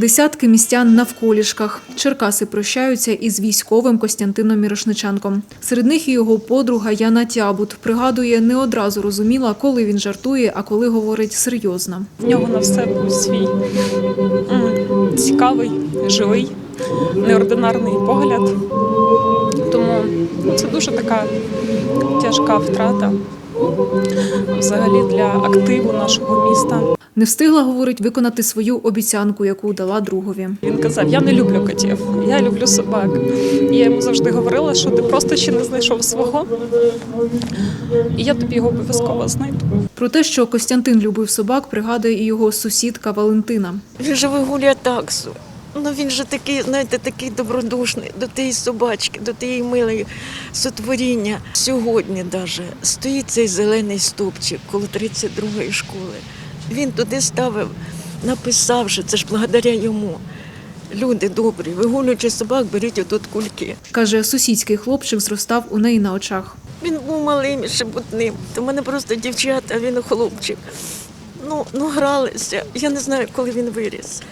Десятки містян навколішках. Черкаси прощаються із військовим Костянтином Мірошниченком. Серед них і його подруга Яна Тябут. Пригадує, не одразу розуміла, коли він жартує, а коли говорить серйозно. В нього на все був свій цікавий, живий, неординарний погляд. Тому це дуже така тяжка втрата взагалі для активу нашого міста. Не встигла, говорить, виконати свою обіцянку, яку дала другові. Він казав: Я не люблю котів, я люблю собак. І я йому завжди говорила, що ти просто ще не знайшов свого, і я тобі його обов'язково знайду. Про те, що Костянтин любив собак, пригадує і його сусідка Валентина. Він же вигулює таксу. Ну він же такий, знаєте, такий добродушний до тієї собачки, до тієї милої сотворіння. Сьогодні даже стоїть цей зелений стовпчик коло 32-ї школи. Він туди ставив, написав, що це ж благодаря йому. Люди добрі, вигулюючи собак, беріть отут кульки. Каже, сусідський хлопчик зростав у неї на очах. Він був малим і шебутним. В мене просто дівчата, а він хлопчик. Ну, ну гралися. Я не знаю, коли він виріс.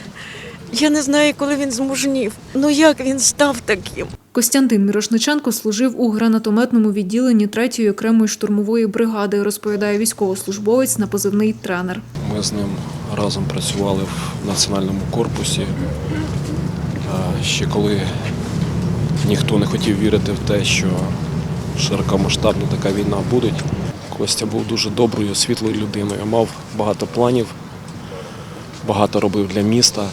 Я не знаю, коли він змужнів. Ну як він став таким? Костянтин Мірошниченко служив у гранатометному відділенні 3-ї окремої штурмової бригади, розповідає військовослужбовець на позивний тренер. Ми з ним разом працювали в національному корпусі. Ще коли ніхто не хотів вірити в те, що широкомасштабна така війна буде. Костя був дуже доброю, світлою людиною, мав багато планів, багато робив для міста,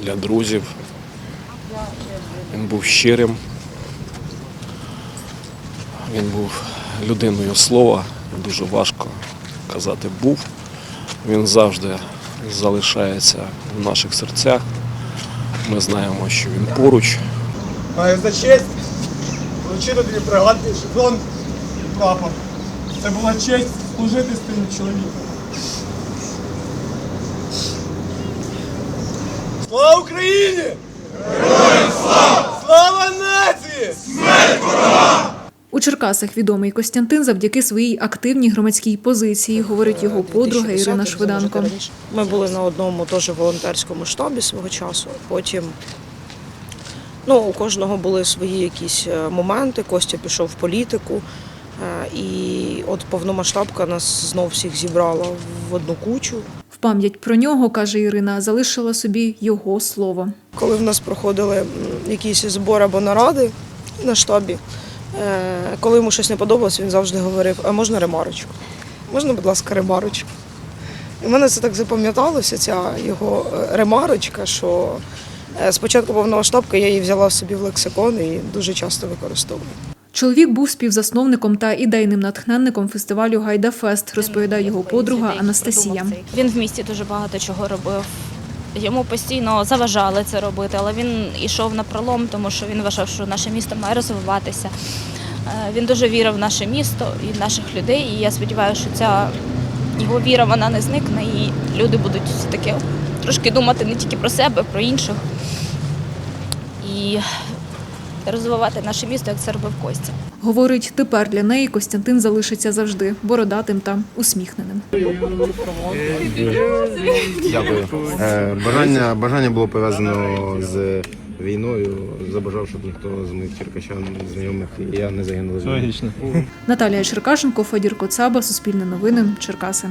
для друзів. Він був щирим. Він був людиною слова, дуже важко казати був. Він завжди залишається в наших серцях. Ми знаємо, що він поруч. Маю за честь вручити тобі бригадний шеврон і прапор. Це була честь служити з тим чоловіком. Нації! У Черкасах відомий Костянтин завдяки своїй активній громадській позиції, говорить його подруга Ірина Швиданко. Ми були на одному теж волонтерському штабі свого часу. Потім ну, у кожного були свої якісь е, моменти. Костя пішов в політику. е, І от повномасштабка нас знов всіх зібрала в одну кучу. В пам'ять про нього, каже Ірина, залишила собі його слово. Коли в нас проходили якісь збори або наради на штабі, е, коли йому щось не подобалось, він завжди говорив: а можна ремарочку? Можна, будь ласка, ремарочку? І в мене це так запам'яталося, ця його е, ремарочка, що е, спочатку повномасштабки я її взяла собі в лексикон і дуже часто використовую. Чоловік був співзасновником та ідейним натхненником фестивалю Гайдафест, розповідає його подруга Анастасія. Він в місті дуже багато чого робив. Йому постійно заважали це робити, але він йшов на пролом, тому що він вважав, що наше місто має розвиватися. Е, Він дуже вірив в наше місто і в наших людей. І я сподіваюся, що ця його віра вона не зникне, і люди будуть все-таки трошки думати не тільки про себе, про інших. І розвивати наше місто, як це робив Костя. Говорить, тепер для неї Костянтин залишиться завжди бородатим та усміхненим. Дякую. Е, бажання, бажання було пов'язано з війною. Забажав, щоб ніхто з моїх черкащан знайомих і я не загинув. з. Наталія Черкашенко, Федір Коцаба, Суспільне новини, Черкаси.